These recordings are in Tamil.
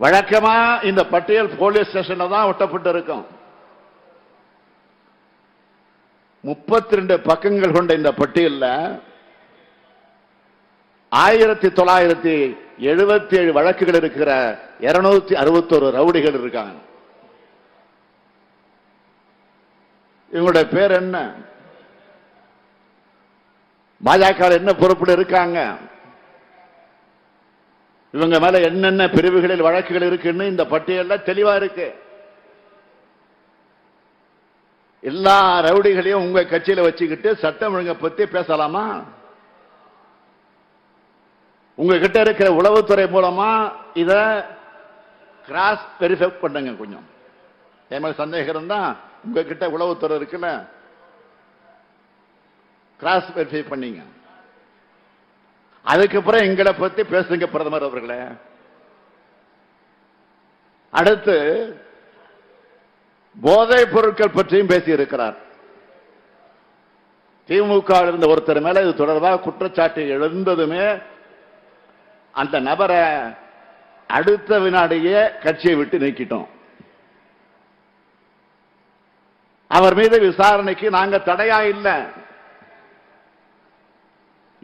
வழக்கமா இந்த பட்டியல் போலீஸ் ஸ்டேஷன்ல தான் ஒட்டப்பட்டு இருக்கும் முப்பத்தி ரெண்டு பக்கங்கள் கொண்ட இந்த பட்டியலில் ஆயிரத்தி தொள்ளாயிரத்தி எழுபத்தி ஏழு வழக்குகள் இருக்கிற இருநூத்தி அறுபத்தோரு ரவுடிகள் இருக்காங்க. இவங்களுடைய பேர் என்ன? பாஜக என்ன பொறுப்பில் இருக்காங்க? இவங்க மேல என்னென்ன பிரிவுகளில் வழக்குகள் இருக்குன்னு இந்த பட்டியல தெளிவா இருக்கு. எல்லா ரவுடிகளையும் உங்க கட்சியில வச்சுக்கிட்டு சட்டம் ஒழுங்க பத்தி பேசலாமா? உங்ககிட்ட இருக்கிற உளவுத்துறை மூலமா இத கிராஸ் வெரிஃபை பண்ணுங்க கொஞ்சம். என் மேல சந்தேகம் இருந்தா உங்ககிட்ட உளவுத்துறை இருக்குல்ல கிராஸ் வெரிஃபை பண்ணீங்க. அதுக்கப்புறம் எங்களை பத்தி பேசுங்க பிரதமர் அவர்களே. அடுத்து போதைப் பொருட்கள் பற்றியும் பேசியிருக்கிறார். திமுக இருந்த ஒருத்தர் மேல இது தொடர்பாக குற்றச்சாட்டு எழுந்ததுமே அந்த நபரை அடுத்த வினாடியே கட்சியை விட்டு நீக்கிட்டோம். அவர் மீது விசாரணைக்கு நாங்க தடையா இல்லை.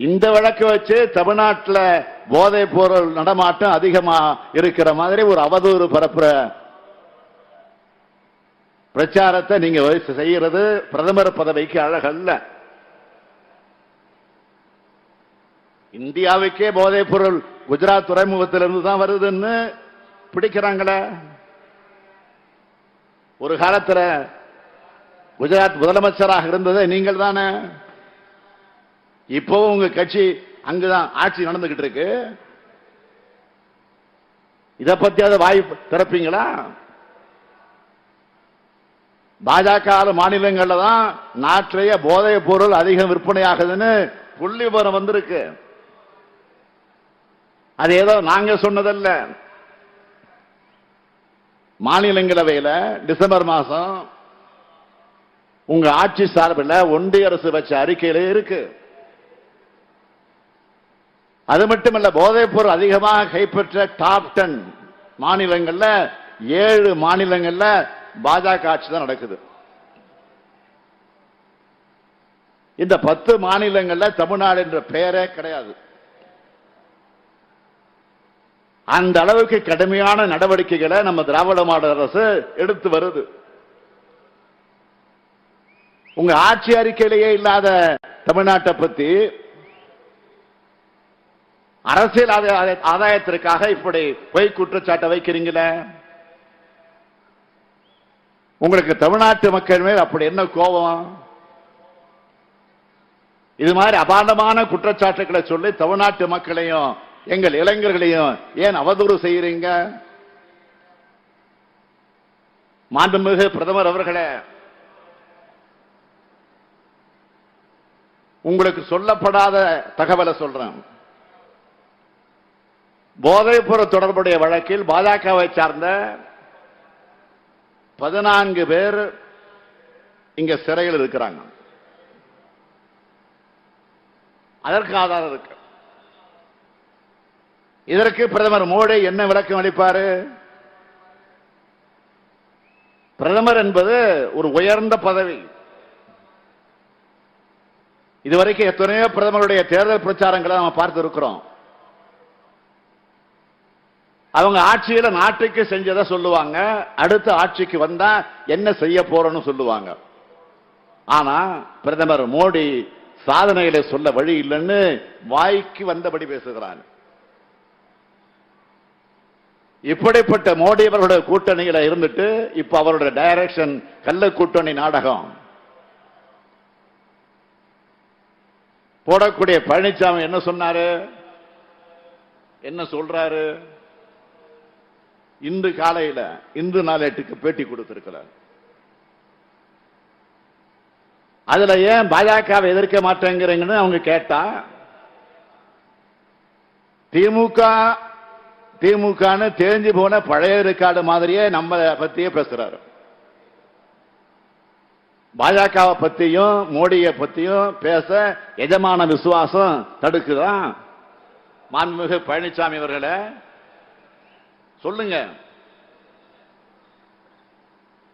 இந்த வழக்கை வச்சு தமிழ்நாட்டில் போதை பொருள் நடமாட்டம் அதிகமா இருக்கிற மாதிரி ஒரு அவதூறு பரப்புற பிரச்சாரத்தை நீங்க செய்யறது பிரதமர் பதவிக்கு அழகல்ல. இந்தியாவுக்கே போதைப் பொருள் குஜராத் துறைமுகத்திலிருந்து தான் வருதுன்னு பிடிக்கிறாங்களே. ஒரு காலத்தில் குஜராத் முதலமைச்சராக இருந்தது நீங்கள் தானே இப்பவும் உங்க கட்சி அங்குதான் ஆட்சி நடந்துகிட்டு இருக்கு. இதை பத்தியாவது வாய்ப்பு திறப்பீங்களா? பாஜக மாநிலங்கள்ல தான் நாட்டிலேயே போதைப் பொருள் அதிகம் விற்பனை ஆகுதுன்னு புள்ளி விவரம் வந்திருக்கு. அது ஏதோ நாங்க சொன்னதல்ல. மாநிலங்களவையில டிசம்பர் மாசம் உங்க ஆட்சி சார்பில் ஒன்றிய அரசு வச்ச அறிக்கையில இருக்கு. அது மட்டுமல்ல போதைப் பொருள் அதிகமாக கைப்பற்ற டாப் டென் மாநிலங்கள்ல ஏழு மாநிலங்கள்ல பாஜக ஆட்சி தான் நடக்குது. இந்த பத்து மாநிலங்கள்ல தமிழ்நாடு என்ற பெயரே கிடையாது. அந்த அளவுக்கு கடுமையான நடவடிக்கைகளை நம்ம திராவிட மாடல் அரசு எடுத்து வருது. உங்க ஆட்சி அறிக்கையிலேயே இல்லாத தமிழ்நாட்டை பத்தி அரசியல் ஆதாய- ஆதாயத்திற்காக இப்படி பொய் குற்றச்சாட்டை வைக்கிறீங்களே? உங்களுக்கு தமிழ்நாட்டு மக்கள் மேல் அப்படி என்ன கோபம்? இது மாதிரி அபாண்டமான குற்றச்சாட்டுகளை சொல்லி தமிழ்நாட்டு மக்களையும் எங்கள் இளைஞர்களையும் ஏன் அவதூறு செய்யறீங்க மாண்புமிகு பிரதமர் அவர்களே உங்களுக்கு சொல்லப்படாத தகவலை சொல்றேன். போதைப்பொருள் தொடர்புடைய வழக்கில் பாஜகவை சார்ந்த பதினான்கு பேர் இங்க சிறையில் இருக்கிறாங்க. அதற்கு ஆதாரம் இருக்கு. இதற்கு பிரதமர் மோடி என்ன விளக்கம் அளிப்பாரு? பிரதமர் என்பது ஒரு உயர்ந்த பதவி. இதுவரைக்கும் எத்தனையோ பிரதமருடைய தேர்தல் பிரச்சாரங்களை நம்ம பார்த்து இருக்கிறோம் அவங்க ஆட்சியில நாட்டுக்கு செஞ்சதை சொல்லுவாங்க அடுத்த ஆட்சிக்கு வந்தா என்ன செய்ய போறோம்னு சொல்லுவாங்க. ஆனா பிரதமர் மோடி சாதனைகளை சொல்ல வழி இல்லைன்னு வாய்க்கு வந்தபடி பேசுகிறான் இப்படிப்பட்ட மோடி அவருடைய கூட்டணியில இருந்துட்டு இப்ப அவருடைய டைரக்ஷன் கள்ள கூட்டணி நாடகம். போடக்கூடிய பழனிசாமி என்ன சொன்னாரு? என்ன சொல்றாரு? இன்று காலையில இன்று நாளேட்டுக்கு பேட்டி கொடுத்திருக்கிறார். அதுல ஏன் பாஜகவை எதிர்க்க மாட்டேங்கிறீங்கன்னு அவங்க கேட்டா திமுக திமுகன்னு தெரிஞ்சு போன பழைய ரெக்கார்டு மாதிரியே நம்ம பத்தியே பேசுறாரு. பாஜகவை பத்தியும் மோடியை பத்தியும் பேச எஜமான விசுவாசம் தடுக்குதான் மாண்புமிகு பழனிசாமி அவர்களை சொல்லுங்க.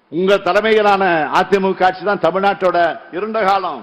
உங்க தலைமையிலான அதிமுக ஆட்சி தான் தமிழ்நாட்டோட இருண்ட காலம்.